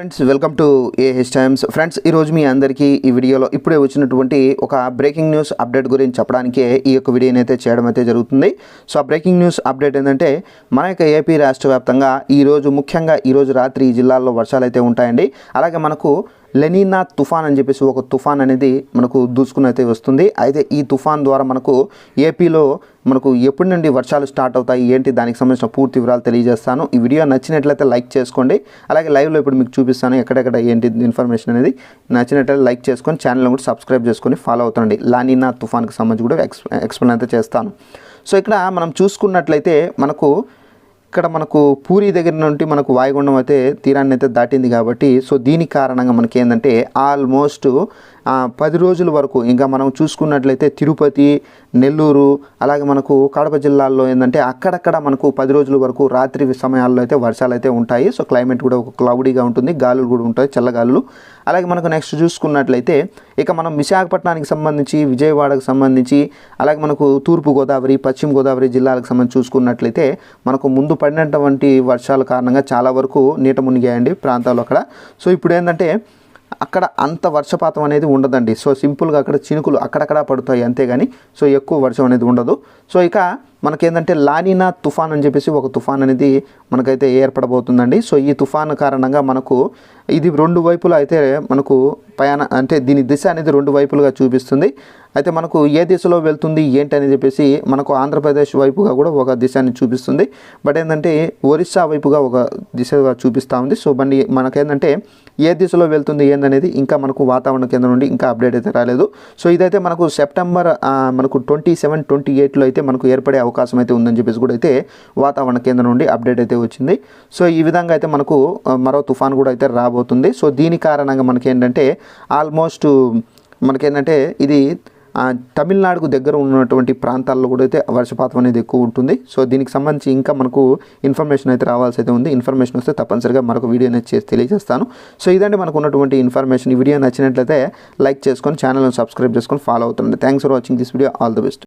Friends welcome to AH Times friends ఈరోజు మీ అందరికీ ఈ వీడియోలో ఇప్పుడే వచ్చినటువంటి ఒక బ్రేకింగ్ న్యూస్ అప్డేట్ గురించి చెప్పడానికే ఈ యొక్క వీడియోని అయితే చేయడం అయితే జరుగుతుంది. సో ఆ బ్రేకింగ్ న్యూస్ అప్డేట్ ఏంటంటే మన యొక్క ఏపీ రాష్ట్ర వ్యాప్తంగా ఈరోజు ముఖ్యంగా ఈరోజు రాత్రి ఈ జిల్లాల్లో వర్షాలు అయితే ఉంటాయండి. అలాగే మనకు లెనీనా తుఫాన్ అని చెప్పేసి ఒక తుఫాన్ అనేది మనకు దూసుకుని అయితే వస్తుంది. అయితే ఈ తుఫాన్ ద్వారా మనకు ఏపీలో మనకు ఎప్పటి నుండి వర్షాలు స్టార్ట్ అవుతాయి ఏంటి దానికి సంబంధించిన పూర్తి వివరాలు తెలియజేస్తాను. ఈ వీడియో నచ్చినట్లయితే లైక్ చేసుకోండి. అలాగే లైవ్లో ఇప్పుడు మీకు చూపిస్తాను ఎక్కడెక్కడ ఏంటి ఇన్ఫర్మేషన్ అనేది. నచ్చినట్లయితే లైక్ చేసుకొని ఛానల్ కూడా సబ్స్క్రైబ్ చేసుకొని ఫాలో అవుతుండండి. లానీనా తుఫాన్కి సంబంధించి కూడా ఎక్స్ ఎక్స్ప్లెయిన్ అయితే చేస్తాను. సో ఇక్కడ మనం చూసుకున్నట్లయితే మనకు ఇక్కడ మనకు పూరి దగ్గర నుండి మనకు వాయుగుండం అయితే తీరాన్ని అయితే దాటింది కాబట్టి సో దీని కారణంగా మనకి ఏంటంటే ఆల్మోస్ట్ పది రోజుల వరకు ఇంకా మనం చూసుకున్నట్లయితే తిరుపతి నెల్లూరు అలాగే మనకు కడప జిల్లాల్లో ఏంటంటే అక్కడక్కడ మనకు పది రోజుల వరకు రాత్రి సమయాల్లో అయితే వర్షాలు అయితే ఉంటాయి. సో క్లైమేట్ కూడా ఒక క్లౌడీగా ఉంటుంది గాలులు కూడా ఉంటాయి చల్లగాలులు. అలాగే మనకు నెక్స్ట్ చూసుకున్నట్లయితే ఇక మనం విశాఖపట్నానికి సంబంధించి విజయవాడకు సంబంధించి అలాగే మనకు తూర్పు గోదావరి పశ్చిమ గోదావరి జిల్లాలకు సంబంధించి చూసుకున్నట్లయితే మనకు ముందు పడినటువంటి వర్షాల కారణంగా చాలా వరకు నీట మునిగాయండి ప్రాంతాలు అక్కడ. సో ఇప్పుడు ఏంటంటే అక్కడ అంత వర్షపాతం అనేది ఉండదండి. సో సింపుల్గా అక్కడ చినుకులు అక్కడక్కడ పడుతాయి అంతేగాని సో ఎక్కువ వర్షం అనేది ఉండదు. సో ఇక మనకేంటంటే లానినా తుఫాన్ అని చెప్పేసి ఒక తుఫాన్ అనేది మనకైతే ఏర్పడబోతుందండి. సో ఈ తుఫాన్ కారణంగా మనకు ఇది రెండు వైపులా అయితే మనకు ప్రయాణ అంటే దీని దిశ అనేది రెండు వైపులుగా చూపిస్తుంది. అయితే మనకు ఏ దిశలో వెళ్తుంది ఏంటి అని చెప్పేసి మనకు ఆంధ్రప్రదేశ్ వైపుగా కూడా ఒక దిశని చూపిస్తుంది. బట్ ఏంటంటే ఒరిస్సా వైపుగా ఒక దిశగా చూపిస్తూ ఉంది. సో బండి మనకేంటంటే ఏ దిశలో వెళ్తుంది ఏందనేది ఇంకా మనకు వాతావరణ కేంద్రం నుండి ఇంకా అప్డేట్ అయితే రాలేదు. సో ఇదైతే మనకు సెప్టెంబర్ మనకు ట్వంటీ సెవెన్ ట్వంటీ ఎయిట్లో అయితే మనకు ఏర్పడే అవకాశం అయితే ఉందని చెప్పేసి కూడా అయితే వాతావరణ కేంద్రం నుండి అప్డేట్ అయితే వచ్చింది. సో ఈ విధంగా అయితే మనకు మరో తుఫాన్ కూడా అయితే రాబో రాబోతుంది సో దీని కారణంగా మనకి ఏంటంటే ఆల్మోస్ట్ మనకేంటంటే ఇది తమిళనాడుకు దగ్గర ఉన్నటువంటి ప్రాంతాల్లో కూడా అయితే వర్షపాతం అనేది ఎక్కువ ఉంటుంది. సో దీనికి సంబంధించి ఇంకా మనకు ఇన్ఫర్మేషన్ అయితే రావాల్సి అయితే ఉంది. ఇన్ఫర్మేషన్ వస్తే తప్పనిసరిగా మరొక వీడియో అనేది తెలియజేస్తాను. సో ఇదండి మనకు ఉన్నటువంటి ఇన్ఫర్మేషన్. ఈ వీడియో నచ్చినట్లయితే లైక్ చేసుకొని ఛానల్ని సబ్స్క్రైబ్ చేసుకొని ఫాలో అవుతుంది thanks for watching this video all the best